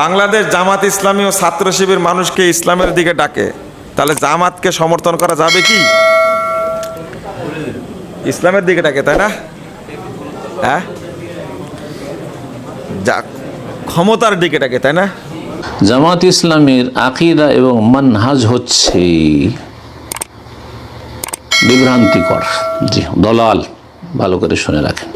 বাংলাদেশ জামাত ইসলামী ও ছাত্র শিবির মানুষকে ইসলামের দিকে ডাকে। তাহলে জামাতকে সমর্থন করা যাবে কি? ইসলামের দিকে ডাকে তাই না? হ্যাঁ? যা ক্ষমতার দিকে ডাকে তাই না? জামাত ইসলামের আকিদা এবং মানহাজ হচ্ছে বিভ্রান্তিকর। জি দলাল ভালো করে শুনে রাখেন।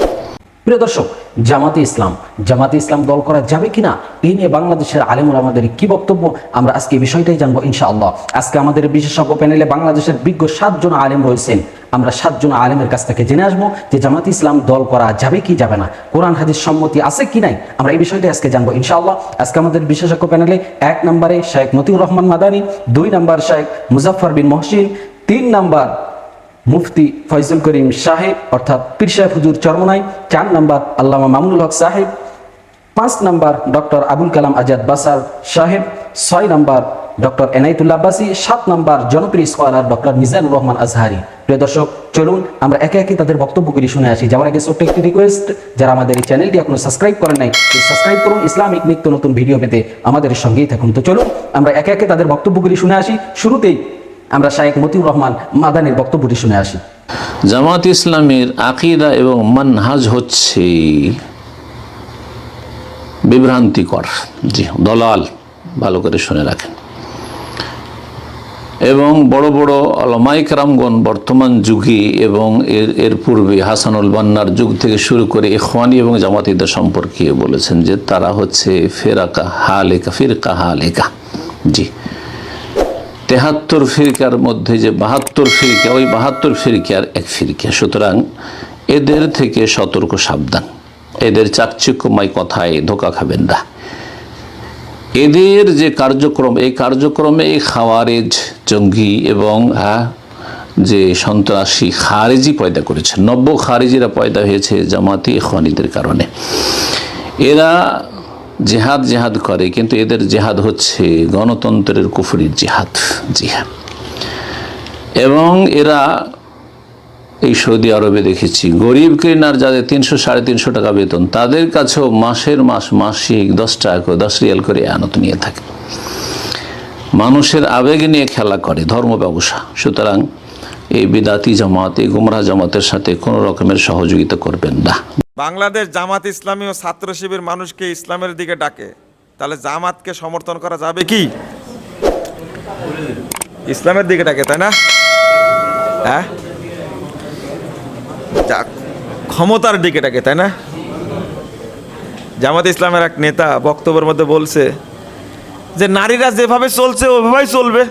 প্রিয় দর্শক জামাতে ইসলাম। জামাতে ইসলাম দল করা যাবে কিনা এই নিয়ে বাংলাদেশের আলেমুল আমাদের কি বক্তব্য, আমরা আজকে বিষয়টাই জানব ইনশাআল্লাহ। আজকে আমাদের বিশেষজ্ঞ প্যানেলে বাংলাদেশের বিজ্ঞ সাতজন আলেম রয়েছেন। আমরা সাতজন আলেমের কাছ থেকে জেনে আসব যে জামাত ইসলাম দল করা যাবে কি যাবে না। কোরআন, হাদিস সম্মতি আছে কি নাই, আমরা এই বিষয়টা আজকে জানব ইনশাআল্লাহ। আজকে আমাদের বিশেষজ্ঞ প্যানেলে এক নম্বরে শেখ মতিউর রহমান মাদানী, দুই নম্বর শেখ মুজাফর বিন মহসিন, তিন নম্বর মুফতি ফয়জুল করিম সাহেব, অর্থাৎ পীর সাহেব হুজুর চরমনাই, চার নম্বর আল্লামা মামুনুল হক সাহেব, পাঁচ নম্বর ডক্টর আবুল কালাম আজাদ বাসার সাহেব, ছয় নম্বর ডক্টর এনাইতুল্লাহ আব্বাসী, সাত নম্বর জনপ্রিয় স্কলার ডক্টর মিজানুর রহমান আজহারি। প্রিয় দর্শক, চলুন আমরা একে একে তাদের বক্তব্যগুলি শুনে আসি। যাওয়ার আগে ছোট্ট একটি রিকোয়েস্ট যারা আমাদের এই চ্যানেলটি এখনও সাবস্ক্রাইব করেন নাই সাবস্ক্রাইব করুন, ইসলামিক নিত্য নতুন ভিডিও পেতে আমাদের সঙ্গেই থাকুন। তো চলুন, আমরা একে একে তাদের বক্তব্যগুলি শুনে আসি। শুরুতেই আমরা শায়েক মতিউর রহমান মাদানের বক্তব্যটি শুনে আসি। জামাত ইসলামের আকিদা এবং মানহাজ হচ্ছে বিভ্রান্তিকর। জি, দলাল, ভালো করে শুনে রাখেন। এবং বড় বড় অলমাইক রামগণ বর্তমান যুগে এবং এর এর পূর্বে হাসানুল বান্নার যুগ থেকে শুরু করে ইখওয়ানি এবং জামাতিদের সম্পর্কে বলেছেন যে তারা হচ্ছে ফেরাকা হালেকা, ফিরকা হালেকা। জি। তেহাত্তর ফিরকার মধ্যে যে বাহাত্তর ফিরকা, ওই বাহাত্তর ফিরকার এক ফিরকা। সুতরাং এদের থেকে সতর্ক সাবধান। এদের চাকচিক্যময় কথায় ধোকা খাবেন না। এদের যে কার্যক্রম, এই কার্যক্রমে এই খাওয়ারেজ, জঙ্গি এবং যে সন্ত্রাসী খারেজি পয়দা করেছে, নব্য খারেজিরা পয়দা হয়েছে জামাতি খানিদের কারণে। এরা জেহাদ জেহাদ করে, কিন্তু এদের জেহাদ হচ্ছে গণতন্ত্রের কুফরির জেহাদ জি হ্যাঁ এবং এরা এই সৌদি আরবে দেখেছি, গরিব ক্লিনার যাদের তিনশো, সাড়ে তিনশো টাকা বেতন, তাদের কাছেও মাসের মাস মাসিক দশ টাকা করে, দশ রিয়াল করে আনত নিয়ে থাকে। মানুষের আবেগ নিয়ে খেলা করে, ধর্ম ব্যবসা। সুতরাং এই বিদাতি জামাত, এই গুমরাহ জামাতের সাথে কোনো রকমের সহযোগিতা করবেন না। বাংলাদেশ জামাত ইসলামী ও ছাত্র শিবির মানুষকে ইসলামের দিকে ডাকে। তাহলে জামাতকে সমর্থন করা যাবে কি? ইসলামের দিকে ডাকে, তাই না? হ্যাঁ? ক্ষমতার দিকে ডাকে, তাই না? জামাত ইসলামের এক নেতা বক্তব্যের মধ্যে বলছে যে, নারীরা যেভাবে চলছে ওইভাবেই চলবে।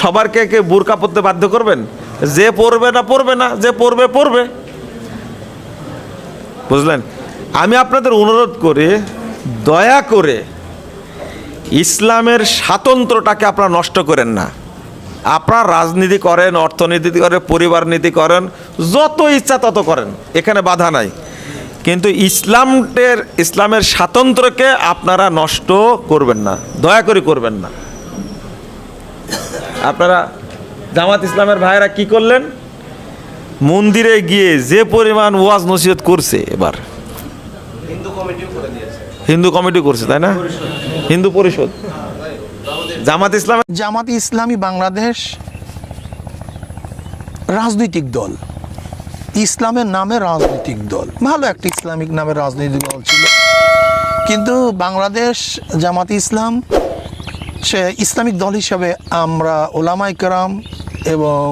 সবারকে কে বোরকা পরতে বাধ্য করবেন? যে পড়বে না পড়বে না, যে পড়বে পড়বে বুঝলেন? আমি আপনাদের অনুরোধ করে, দয়া করে ইসলামের স্বাতন্ত্রটাকে আপনারা নষ্ট করেন না। আপনারা রাজনীতি করেন, অর্থনীতি করেন, পরিবার নীতি করেন, যত ইচ্ছা তত করেন, এখানে বাধা নাই। কিন্তু ইসলামের ইসলামের স্বাতন্ত্র্যকে আপনারা নষ্ট করবেন না, দয়া করে করবেন না। আপনারা জামাত ইসলামের ভাইয়েরা কি করলেন? মন্দিরে গিয়ে যে পরিমাণ ওয়াজ নসিহত করছে এবার। হিন্দু কমিটি করছে তাই না? হিন্দু পরিষদ। জামাত ইসলাম জামাত ইসলামী বাংলাদেশ রাজনৈতিক দল। ইসলামের নামে রাজনৈতিক দল। ভালো একটা ইসলামিক নামে রাজনৈতিক দল ছিল। কিন্তু বাংলাদেশ জামাত ইসলাম সে ইসলামিক দল হিসাবে আমরা ওলামাই কেরাম এবং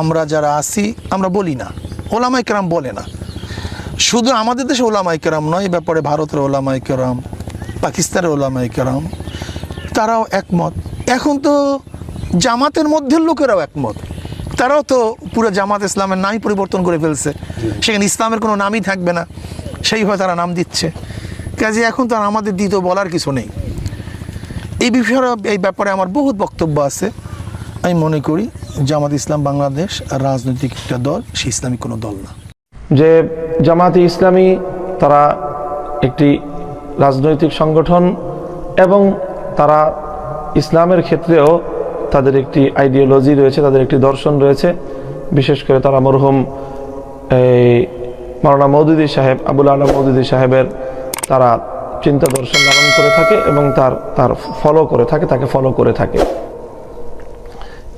আমরা যারা আছি আমরা বলি না। ওলামাই কেরাম বলে না। শুধু আমাদের দেশে ওলামাই কেরাম নয় এ ব্যাপারে ভারতের ওলামাই কেরাম পাকিস্তানের ওলামাই কেরাম তারাও একমত। এখন তো জামাতের মধ্যে লোকেরাও একমত। তারাও তো পুরো জামাত ইসলামের নামই পরিবর্তন করে ফেলছে। সেখানে ইসলামের কোনো নামই থাকবে না। সেইভাবে তারা নাম দিচ্ছে। কাজে এখন তো আর আমাদের দ্বিতীয় বলার কিছু নেই। এই বিষয়ে এই ব্যাপারে আমার বহুত বক্তব্য আছে। আমি মনে করি জামাত ইসলাম বাংলাদেশ রাজনৈতিক একটা দল, সে ইসলামিক কোনো দল না। যে জামাতে ইসলামী, তারা একটি রাজনৈতিক সংগঠন এবং তারা ইসলামের ক্ষেত্রেও তাদের একটি আইডিওলজি রয়েছে, তাদের একটি দর্শন রয়েছে। বিশেষ করে তারা মরহুম, এই মাওলানা মৌদুদি সাহেব, আবুল আলম মৌদুদি সাহেবের তারা চিন্তা দর্শন লালন করে থাকে এবং তার তার ফলো করে থাকে, তাকে ফলো করে থাকে।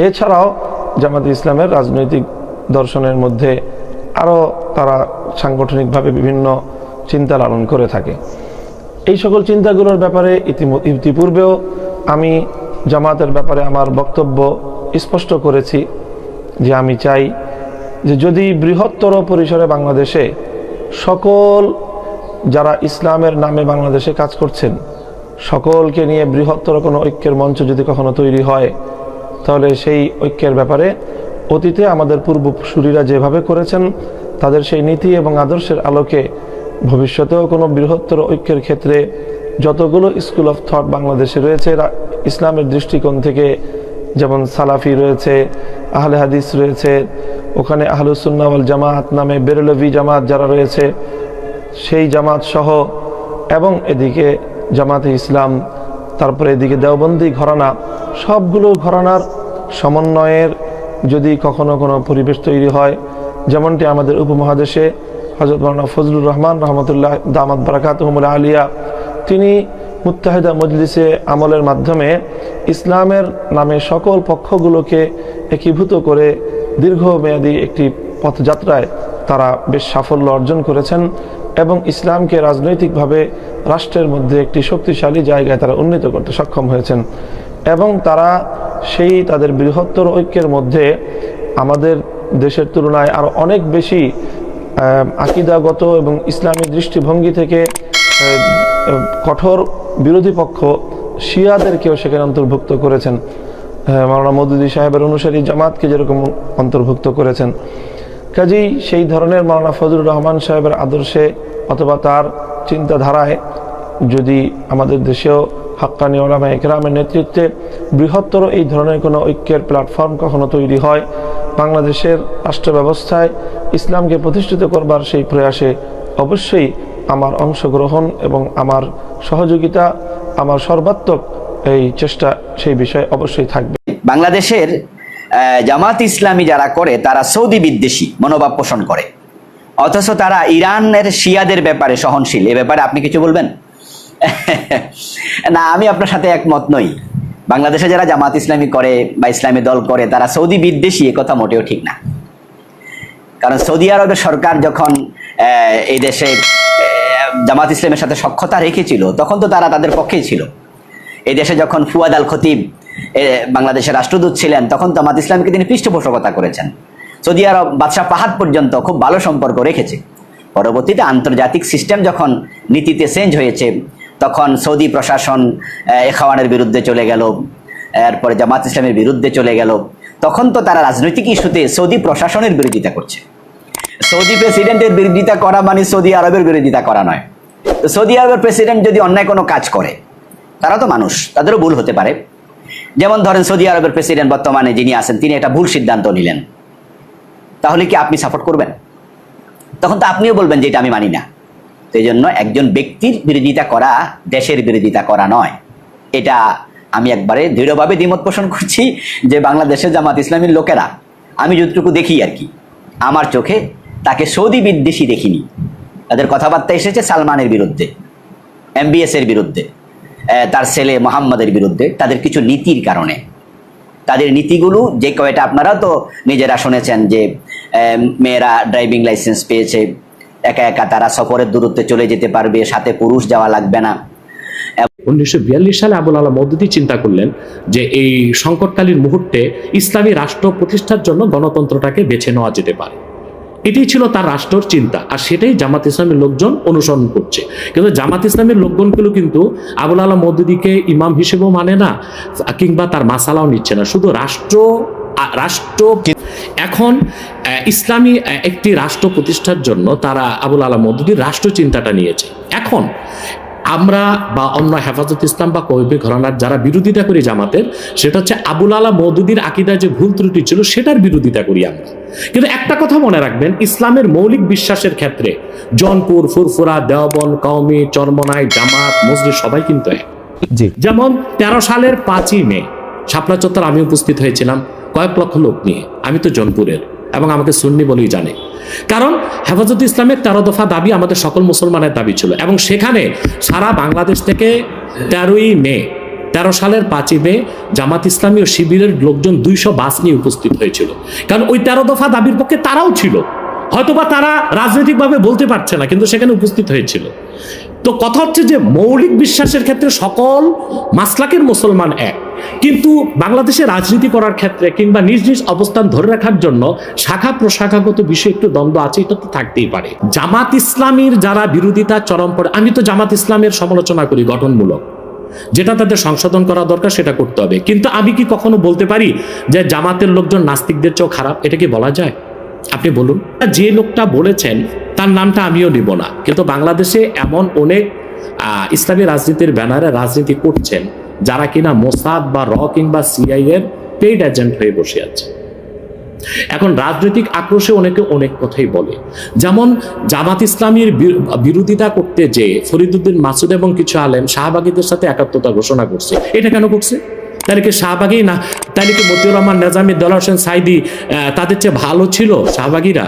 এছাড়াও জামাত ইসলামের রাজনৈতিক দর্শনের মধ্যে আরও তারা সাংগঠনিকভাবে বিভিন্ন চিন্তা লালন করে থাকে। এই সকল চিন্তাগুলোর ব্যাপারে ইতিপূর্বেও আমি জামাতের ব্যাপারে আমার বক্তব্য স্পষ্ট করেছি যে আমি চাই যে যদি বৃহত্তর পরিসরে বাংলাদেশে সকল যারা ইসলামের নামে বাংলাদেশে কাজ করছেন, সকলকে নিয়ে বৃহত্তর কোনো ঐক্যের মঞ্চ যদি কখনো তৈরি হয় তাহলে সেই ঐক্যের ব্যাপারে অতীতে আমাদের পূর্বসূরীরা যেভাবে করেছেন, তাদের সেই নীতি এবং আদর্শের আলোকে ভবিষ্যতেও কোনো বৃহত্তর ঐক্যের ক্ষেত্রে যতগুলো স্কুল অফ থট বাংলাদেশে রয়েছে ইসলামের দৃষ্টিকোণ থেকে যেমন সালাফি রয়েছে, আহলে হাদিস রয়েছে, ওখানে আহলুসুন্নাওয়াল জামাত নামে বেরলভি জামাত যারা রয়েছে, সেই জামাত সহ এবং এদিকে জামাতে ইসলাম তারপরে এদিকে দেওবন্দি, ঘরানা, সবগুলো ঘরানার সমন্বয়ের যদি কখনো কোনো পরিবেশ তৈরি হয়, যেমনটি আমাদের উপমহাদেশে হজরত মৌলানা ফজলুর রহমান রহমতুল্লাহ দামাত বারাকাত আলিয়া, তিনি মুত্তাহিদা মজলিসে আমলের মাধ্যমে ইসলামের নামে সকল পক্ষগুলোকে একীভূত করে দীর্ঘমেয়াদী একটি পথযাত্রায় তারা বেশ সাফল্য অর্জন করেছেন। এবং ইসলামকে রাজনৈতিকভাবে রাষ্ট্রের মধ্যে একটি শক্তিশালী জায়গায় তারা উন্নীত করতে সক্ষম হয়েছেন। এবং তারা সেই তাদের বৃহত্তর ঐক্যের মধ্যে আমাদের দেশের তুলনায় আরও অনেক বেশি আকিদাগত এবং ইসলামী দৃষ্টিভঙ্গি থেকে কঠোর বিরোধী পক্ষ শিয়াদেরকেও সেখানে অন্তর্ভুক্ত করেছেন। মাওলানা মদুদি সাহেবের অনুসারী জামাতকে যেরকম অন্তর্ভুক্ত করেছেন। কাজেই সেই ধরনের মাওলানা ফজলুর রহমান সাহেবের আদর্শে অথবা তার চিন্তাধারায় যদি আমাদের দেশেও হাক্কানি ওলামা একরামের নেতৃত্বে বৃহত্তর এই ধরনের কোনো ঐক্যের প্ল্যাটফর্ম কখনো তৈরি হয়, বাংলাদেশের রাষ্ট্র ব্যবস্থায় ইসলামকে প্রতিষ্ঠিত করবার সেই প্রয়াসে অবশ্যই আমার অংশগ্রহণ এবং আমার সহযোগিতা, আমার সর্বাত্মক এই চেষ্টা সেই বিষয়ে অবশ্যই থাকবে। বাংলাদেশের জামাত ইসলামী যারা করে তারা সৌদি বিদ্বেষী, মনোভাব পোষণ করে। অথচ তারা ইরানের শিয়াদের ব্যাপারে সহনশীল। এ ব্যাপারে আপনি কিছু বলবেন? না, আমি আপনার সাথে একমত নই। বাংলাদেশে যারা জামাত ইসলামী করে বা ইসলামী দল করে, তারা সৌদি বিদ্বেষী, এ কথা মোটেও ঠিক না। কারণ সৌদি আরবের সরকার যখন এই দেশে জামাত ইসলামের সাথে সক্ষতা রেখেছিল, তখন তো তারা তাদের পক্ষেই ছিল। এই দেশে যখন ফুয়াদ আল খতিব বাংলাদেশের রাষ্ট্রদূত ছিলেন, তখন জামাত ইসলামকে তিনি পৃষ্ঠপোষকতা করেছেন। সৌদি আরব বাদশাহ পাহাদ পর্যন্ত খুব ভালো সম্পর্ক রেখেছে। পরবর্তীতে আন্তর্জাতিক সিস্টেম যখন নীতিতে চেঞ্জ হয়েছে, তখন সৌদি প্রশাসন এখাওয়ানের বিরুদ্ধে চলে গেল, এরপরে জামাত ইসলামের বিরুদ্ধে চলে গেল। তখন তো তারা রাজনৈতিক ইস্যুতে সৌদি প্রশাসনের বিরোধিতা করছে। সৌদি প্রেসিডেন্টের বিরোধিতা করা মানে সৌদি আরবের বিরোধিতা করা নয়। সৌদি আরবের প্রেসিডেন্ট যদি অন্যায় কোনো কাজ করে, তারা তো মানুষ, তাদেরও ভুল হতে পারে। যেমন ধরেন সৌদি আরবের প্রেসিডেন্ট বর্তমানে যিনি আছেন, তিনি একটা ভুল সিদ্ধান্ত নিলেন। তাহলে কি আপনি সাপোর্ট করবেন? তখন তো আপনিও বলবেন যে এটা আমি মানি না। এই জন্য একজন ব্যক্তির বিরোধিতা করা দেশের বিরোধিতা করা নয়। এটা আমি একবারে দৃঢ়ভাবে দ্বিমত পোষণ করছি যে বাংলাদেশের জামাত ইসলামীর লোকেরা, আমি যতটুকু দেখি আর কি, আমার চোখে তাকে সৌদি বিদ্বেষী দেখিনি। তাদের কথাবার্তা এসেছে সালমানের বিরুদ্ধে এমবিএস এর বিরুদ্ধে তার ছেলে মোহাম্মদের বিরুদ্ধে, তাদের কিছু নীতির কারণে। তাদের নীতিগুলো, যে কয়টা আপনারা তো নিজেরা শুনেছেন যে মেয়েরা ড্রাইভিং লাইসেন্স পেয়েছে, একা একা তারা সফরের দূরত্বে চলে যেতে পারবে, সাথে পুরুষ যাওয়া লাগবে না। উনিশশো বিয়াল্লিশ সালে আবুল আলা মদুদি চিন্তা করলেন যে এই সংকটকালীন মুহূর্তে ইসলামী রাষ্ট্র প্রতিষ্ঠার জন্য গণতন্ত্রটাকে বেছে নেওয়া যেতে পারে। এটাই ছিল তার রাষ্ট্রর চিন্তা, আর সেটাই জামাত ইসলামের লোকজন অনুসরণ করছে। কিন্তু জামাত ইসলামের লোকজনগুলো কিন্তু আবুল আলা মদুদিকে ইমাম হিসেবেও মানে না, কিংবা তার মাসালাও নিচ্ছে না। শুধু রাষ্ট্র রাষ্ট্র এখন ইসলামী একটি রাষ্ট্র প্রতিষ্ঠার জন্য তারা আবুল আলা মদুদির রাষ্ট্র চিন্তাটা নিয়েছে। এখন আমরা বা অন্য হেফাজত ইসলাম বা কবিবে ঘরানার যারা বিরোধিতা করি জামাতের সেটা হচ্ছে আবুল আলা মৌদুদির আকিদায় যে ভুল ত্রুটি ছিল সেটার বিরোধিতা করি আমরা। কিন্তু একটা কথা মনে রাখবেন ইসলামের মৌলিক বিশ্বাসের ক্ষেত্রে জনপুর ফুরফুরা দেওবন কওমি চরমনাই জামাত মসজিদ সবাই কিন্তু এক। জি। যেমন তেরো সালের পাঁচই মে শাপলা চত্বর আমি উপস্থিত হয়েছিলাম কয়েক লক্ষ লোক নিয়ে। আমি তো জনপুরের। এবং আমাকে সুন্নি বলেই জানে। কারণ হেফাজত ইসলামের তেরো দফা দাবি আমাদের সকল মুসলমানের দাবি ছিল এবং সেখানে সারা বাংলাদেশ থেকে তেরোই মে, তেরো সালের পাঁচই মে জামাত ইসলামী ও শিবিরের লোকজন দুইশো বাস নিয়ে উপস্থিত হয়েছিল। কারণ ওই তেরো দফা দাবির পক্ষে তারাও ছিল। হয়তোবা তারা রাজনৈতিকভাবে বলতে পারছে না, কিন্তু সেখানে উপস্থিত হয়েছিল। তো কথা হচ্ছে যে মৌলিক বিশ্বাসের ক্ষেত্রে সকল মাসলাকের মুসলমান এক। কিন্তু বাংলাদেশে রাজনীতি করার ক্ষেত্রে কিংবা নিজ নিজ অবস্থান ধরে রাখার জন্য শাখা প্রশাখাগত বিষয়ে একটু দ্বন্দ্ব আছে, এটা তো থাকতেই পারে। জামাত ইসলামীর যারা বিরোধিতা চরম পড়ে আমি তো জামাত ইসলামের সমালোচনা করি গঠনমূলক। যেটা তাদের সংশোধন করা দরকার, সেটা করতে হবে। কিন্তু আমি কি কখনো বলতে পারি যে জামাতের লোকজন নাস্তিকদের চেয়েও খারাপ? এটা কি বলা যায়? আপনি বলুন। যে লোকটা বলেছেন, তার নামটা আমিও নিব না। কিন্তু বাংলাদেশে এমন অনেক ইসলামী রাজনীতির ব্যানারে রাজনীতি করছেন, যারা কিনা মোসাদ বা র কিংবা সিআই এর পেইড এজেন্ট হয়ে বসে আছে। এখন রাজনৈতিক আক্রোশে অনেকে অনেক কথাই বলে। যেমন জামাত ইসলামীর বিরোধিতা করতে যে ফরিদুদ্দিন মাসুদ এবং কিছু আলেম শাহবাগীদের সাথে একাত্মতা ঘোষণা করছে, এটা কেন করছে? তাহলে কি শাহবাগী না তাহলে কি মতিউর রহমান নেজামি দলা হোসেন সাইদি তাদের চেয়ে ভালো ছিল শাহবাগীরা?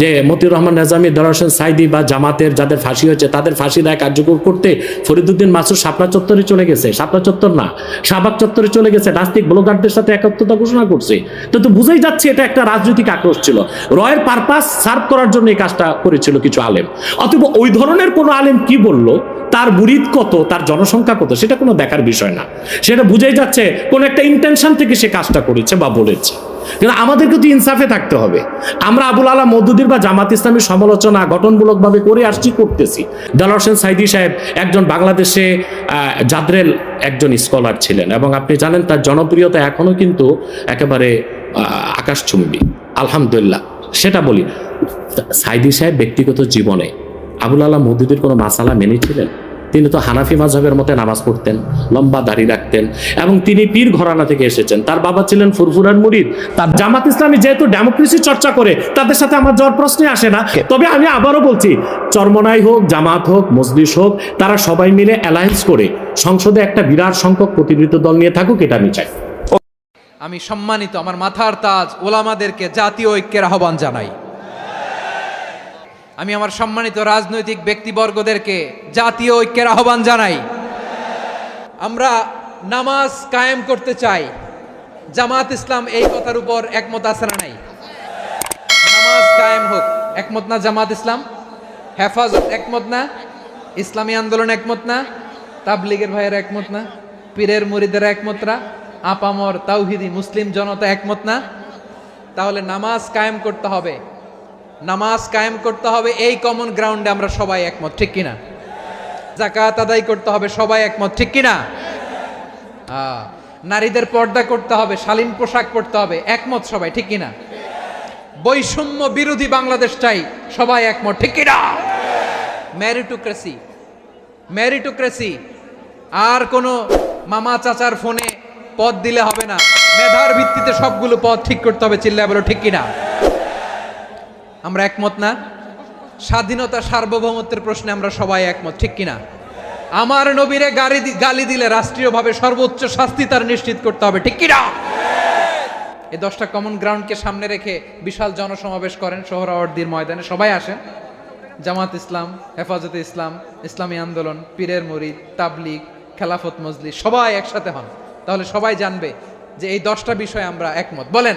যে মতিউর রহমান নেজামি দলা হোসেন সাইদি বা জামাতের যাদের ফাঁসি হয়েছে, তাদের ফাঁসি রায় কার্যকর করতে ফরিদুদ্দিন মাসুদ শাপলা চত্বরে চলে গেছে। শাপলা চত্বর না, শাহবাগ চত্বরে চলে গেছে। নাস্তিক ব্লগারদের সাথে একাত্মতা ঘোষণা করছে। তো তো বুঝেই যাচ্ছে এটা একটা রাজনৈতিক আক্রোশ ছিল। রয়ের পারপাস সার্ভ করার জন্য এই কাজটা করেছিল কিছু আলেম। অথবা ওই ধরনের কোনো আলেম কি বলল? তার মুরিদ কত, তার জনসংখ্যা কত, সেটা কোনো দেখার বিষয় না। সেটা বুঝেই যাচ্ছে কোন একটা ইন্টেনশন থেকে সে কাজটা করেছে বা বলেছে। কিন্তু আমাদেরকে তো ইনসাফে থাকতে হবে। আমরা আবুল আলা মদুদির বা জামাত ইসলামের সমালোচনা গঠনমূলকভাবে করে আসছি, করতেছি। দাল হোসেন সাইদি সাহেব একজন বাংলাদেশে জাদ্রেল একজন স্কলার ছিলেন এবং আপনি জানেন তার জনপ্রিয়তা এখনও কিন্তু একেবারে আকাশচুম্বী। আলহামদুলিল্লাহ। সেটা বলি, সাইদি সাহেব ব্যক্তিগত জীবনে আবুল আলাহ মদুদির কোনো মাসালা মেনেছিলেন? তিনি তো হানাফি মাঝহের মতে নামাজ পড়তেন লম্বা দাড়ি রাখতেন এবং তিনি পীর ঘরানা থেকে এসেছেন। তার বাবা ছিলেন ফুরফুরার মুরিদ। তার জামাত ইসলামী যেহেতু ডেমোক্রেসি চর্চা করে তাদের সাথে আমার যাওয়ার প্রশ্নে আসে না। তবে আমি আবারও বলছি চরমনাই হোক জামাত হোক মজলিস হোক তারা সবাই মিলে অ্যালায়েন্স করে সংসদে একটা বিরাট সংখ্যক প্রতিনিধিত্ব দল নিয়ে থাকুক এটা আমি চাই। আমি সম্মানিত আমার মাথার তাজ ওলামাদেরকে জাতীয় ঐক্যের আহ্বান জানাই। আমি আমার সম্মানিত রাজনৈতিক ব্যক্তিবর্গদেরকে জাতীয় ঐক্যের আহ্বান জানাই। আমরা নামাজ কায়েম করতে চাই। জামাত ইসলাম এই কথার উপর একমত আছে না নাই? নামাজ কায়েম হোক, একমত না জামাত ইসলাম? হেফাজত একমত না? ইসলামী আন্দোলন একমত না? তাবলিগের ভাইয়ের একমত না? পীরের মুরিদের একমত না? আপামর তাওহিদি মুসলিম জনতা একমত না? তাহলে নামাজ কায়েম করতে হবে। নামাজ কায়েম করতে হবে, এই কমন গ্রাউন্ডে আমরা সবাই একমত, ঠিক কিনা? জাকাত আদায় করতে হবে, সবাই একমত, ঠিক কিনা? নারীদের পর্দা করতে হবে, শালীন পোশাক পরতে হবে, একমত সবাই, ঠিক কিনা? বৈষম্য বিরোধী বাংলাদেশ চাই, সবাই একমত, ঠিক কিনা? ম্যারিটোক্রেসি ম্যারিটোক্রেসি আর কোনো মামা চাচার ফোনে পদ দিলে হবে না, মেধার ভিত্তিতে সবগুলো পদ ঠিক করতে হবে, চিল্লায় বলো, ঠিক কিনা? আমরা একমত না? স্বাধীনতা সার্বভৌমত্বের প্রশ্নে আমরা সবাই একমত, ঠিক কিনা? আমার নবীরে গাড়ি গালি দিলে রাষ্ট্রীয়ভাবে সর্বোচ্চ শাস্তি তার নিশ্চিত করতে হবে, ঠিক কিনা? এই দশটা কমন গ্রাউন্ডকে সামনে রেখে বিশাল জনসমাবেশ করেন সোহরাওয়ার্দির ময়দানে, সবাই আসেন। জামাত ইসলাম, হেফাজতে ইসলাম, ইসলামী আন্দোলন, পীরের মুরিদ, তাবলিগ, খেলাফত মজলি সবাই একসাথে হন। তাহলে সবাই জানবে যে এই দশটা বিষয়ে আমরা একমত। বলেন।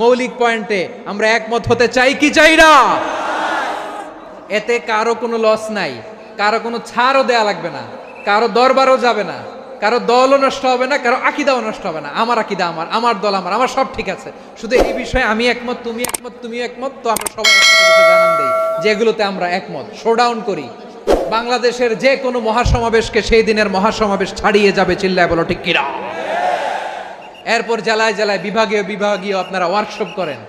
মৌলিক পয়েন্টে আমরা একমত হতে চাই কি চাই না? এতে কারও কোনো লস নাই, কারও কোনো ছাড়ও দেয়া লাগবে না, কারও দরবারও যাবে না, কারও দলও নষ্ট হবে না, কারও আকিদাও নষ্ট হবে না। আমার আকিদা আমার আমার দল আমার আমার সব ঠিক আছে। শুধু এই বিষয়ে আমি একমত, তুমি একমত তুমি একমত, তো আমরা সবাই জানান দেই। যেগুলোতে আমরা একমত। শোডাউন করি। বাংলাদেশের যে কোনো মহাসমাবেশকে সেই দিনের মহাসমাবেশ ছাড়িয়ে যাবে, চিল্লায় বলো, ঠিক কিনা? এরপর জেলায় জেলায় বিভাগীয় বিভাগীয় আপনারা ওয়ার্কশপ করেন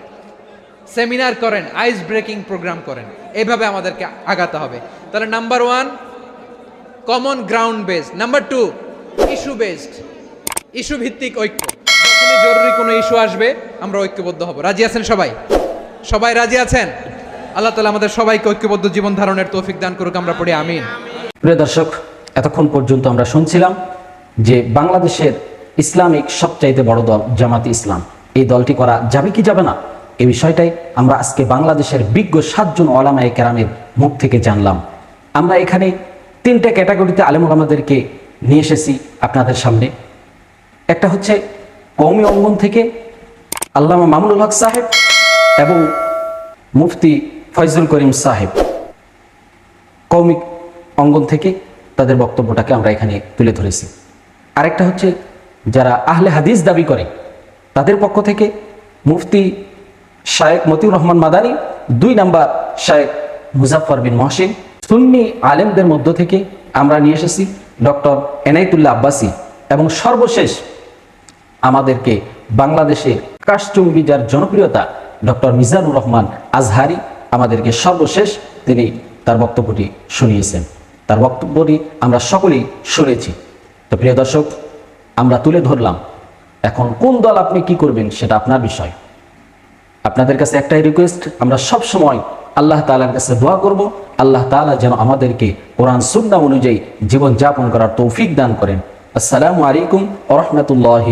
সেমিনার করেন আইস ব্রেকিং প্রোগ্রাম করেন। এইভাবে আমাদেরকে আগাতে হবে। তাহলে number one common ground based number two issue based issue ভিত্তিক ঐক্য। যখনই জরুরি কোনো ইস্যু আসবে, আমরা ঐক্যবদ্ধ হব। রাজি আছেন সবাই? সবাই রাজি আছেন? আল্লাহ তালা আমাদের সবাইকে ঐক্যবদ্ধ জীবন ধারণের তৌফিক দান করুক, আমরা পড়ি আমিন। প্রিয় দর্শক, এতক্ষণ পর্যন্ত আমরা শুনছিলাম যে বাংলাদেশের ইসলামিক সবচাইতে বড় দল জামাতি ইসলাম। এই দলটি করা যাবে কি যাবে না? এই বিষয়টাই আমরা আজকে বাংলাদেশের বিজ্ঞ সাতজন ওলামায়ে কেরামের মুখ থেকে জানলাম। আমরা এখানে তিনটে ক্যাটাগরিতে আলেমুল আমাদেরকে নিয়ে এসেছি আপনাদের সামনে। একটা হচ্ছে কৌমি অঙ্গন থেকে আল্লামা মামুনুল হক সাহেব এবং মুফতি ফয়জুল করিম সাহেব। কৌমিক অঙ্গন থেকে তাদের বক্তব্যটাকে আমরা এখানে তুলে ধরেছি। আরেকটা হচ্ছে যারা আহলে হাদিস দাবি করে, তাদের পক্ষ থেকে মুফতি শায়েক মতিউর রহমান মাদানী, দুই নাম্বার শায়েক মুজাফর বিন মহসিন, সুন্নি আলেমদের মধ্য থেকে আমরা নিয়ে এসেছি ডক্টর এনাইতুল্লাহ আব্বাসী এবং সর্বশেষ আমাদেরকে বাংলাদেশের কাশচুম্বি যার জনপ্রিয়তা ডক্টর মিজানুর রহমান আজহারি আমাদেরকে সর্বশেষ তিনি তার বক্তব্যটি শুনিয়েছেন। তার বক্তব্যটি আমরা সকলেই শুনেছি। তো প্রিয় দর্শক আমরা তুলে ধরলাম। এখন কোন দল আপনি কি করবেন সেটা আপনার বিষয়। আপনাদের কাছে একটাই রিকোয়েস্ট আমরা সব সময় আল্লাহ তালার কাছে দোয়া করব। আল্লাহ তালা যেন আমাদেরকে কোরআন সুন্না অনুযায়ী জীবন যাপন করার তৌফিক দান করেন। আসসালামু আলাইকুম আহমতুল্লাহ